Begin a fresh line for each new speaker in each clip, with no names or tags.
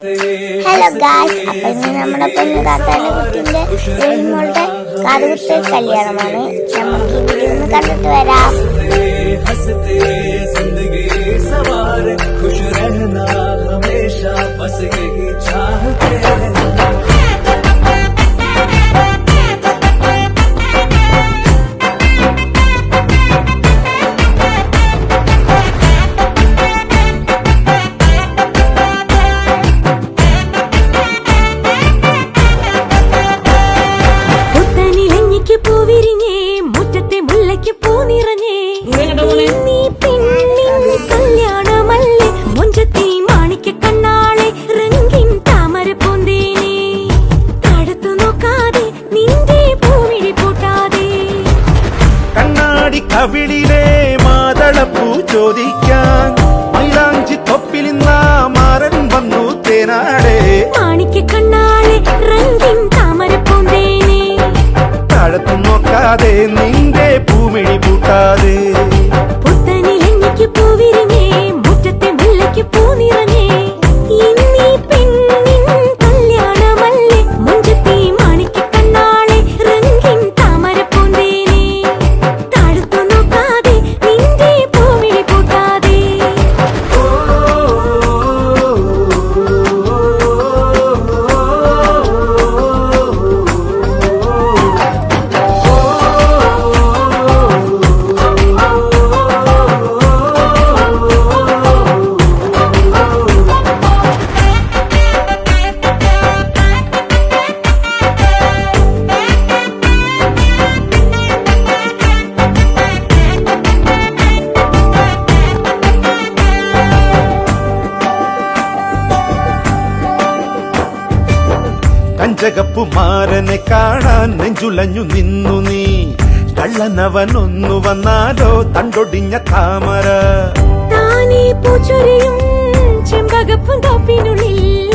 Hello guys അപ്പൊ ഇന്ന് നമ്മുടെ പൊന്നു താത്താന്റെ കുട്ടിന്റെ മോളുടെ കാതുകുത്ത് കല്യാണമാണ് നമുക്ക് ഈ വീഡിയോ ഒന്ന് കണ്ടിട്ട് വരാം
കണ്ണാടി കവിളിലെ മാതളപ്പൂ ചോദിക്കാൻ. മൈലാഞ്ചി തൊപ്പിലിന്ന മാറൻ വന്നു തേനാടെ.
മാണിക്ക കണ്ണാളെ റംഗിൻ താമര പൂന്തേനെ.
താഴത്തു നോക്കാതെ നിന്റെ പൂമിഴി പൂട്ടാതെ. മാരനെ കാണാൻ നെഞ്ചുലഞ്ഞു നിന്നു നീ. കള്ളനവനൊന്നു വന്നാലോ തണ്ടൊടിഞ്ഞ താമര.
താനേ പൂച്ചൊരിയും ചെമ്പകപ്പും തോപ്പിനുള്ളിൽ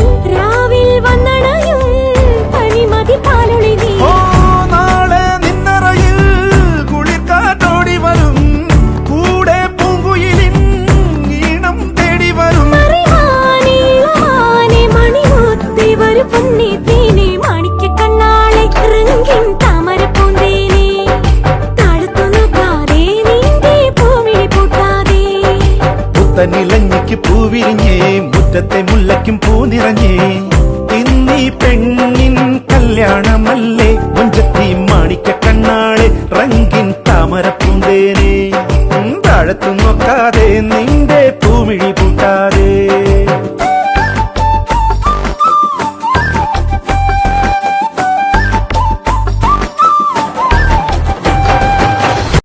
മുത്തനിലഞ്ഞയ്ക്ക് പൂവിരിഞ്ഞേ മുറ്റത്തെ മുല്ലയ്ക്കും
പൂ നിറഞ്ഞേ. ഇന്നീ പെണ്ണിൻ കല്യാണമല്ലേ മുഞ്ചത്തി മാണിക്ക കണ്ണാളെ റങ്കിൻ താമര പൂന്തേനെ താഴത്തു നോക്കാതെ നിന്റെ
പൂമിഴി